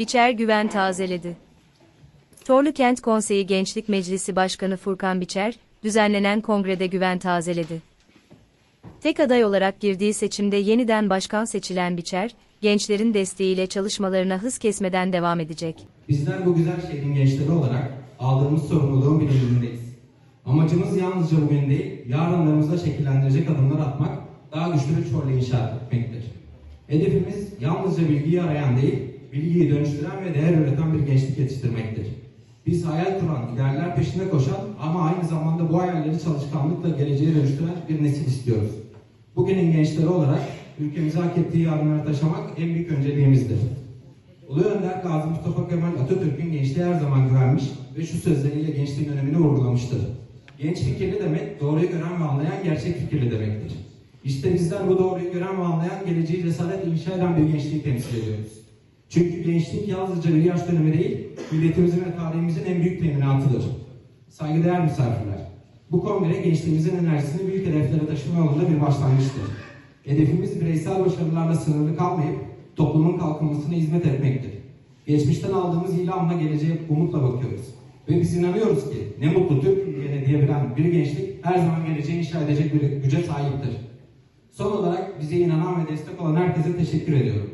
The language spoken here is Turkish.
Biçer güven tazeledi. Torlu Kent Konseyi Gençlik Meclisi Başkanı Furkan Biçer, düzenlenen kongrede güven tazeledi. Tek aday olarak girdiği seçimde yeniden başkan seçilen Biçer, gençlerin desteğiyle çalışmalarına hız kesmeden devam edecek. Bizler bu güzel şehrin gençleri olarak aldığımız sorumluluğun bilincindeyiz. Amacımız yalnızca bugün değil, yarınlarımızda şekillendirecek adımlar atmak, daha güçlü bir çorlu inşa etmektir. Hedefimiz yalnızca bilgiyi arayan değil, bilgiyi dönüştüren ve değer üreten bir gençlik yetiştirmektir. Biz hayal kuran, idealler peşinde koşan ama aynı zamanda bu hayalleri çalışkanlıkla geleceğe dönüştüren bir nesil istiyoruz. Bugünün gençleri olarak ülkemize hak ettiği yarınlara taşımak en büyük önceliğimizdir. Ulu Önder Gazi Mustafa Kemal Atatürk'ün gençliğe her zaman güvenmiş ve şu sözleriyle gençliğin önemini vurgulamıştır. Genç fikirli demek doğruyu gören ve anlayan gerçek fikirli demektir. İşte bizler bu doğruyu gören ve anlayan geleceği cesaret inşa eden bir gençliği temsil ediyoruz. Çünkü gençlik yalnızca bir yaş dönemi değil, milletimizin ve tarihimizin en büyük teminatıdır. Saygıdeğer misafirler, bu kongre gençliğimizin enerjisini büyük hedeflere taşıma yolunda bir başlangıçtır. Hedefimiz bireysel başarılarla sınırlı kalmayıp toplumun kalkınmasına hizmet etmektir. Geçmişten aldığımız ilhamla geleceğe umutla bakıyoruz. Ve biz inanıyoruz ki ne mutlu Türk ülkene diyebilen bir gençlik her zaman geleceği inşa edecek bir güce sahiptir. Son olarak bize inanan ve destek olan herkese teşekkür ediyorum.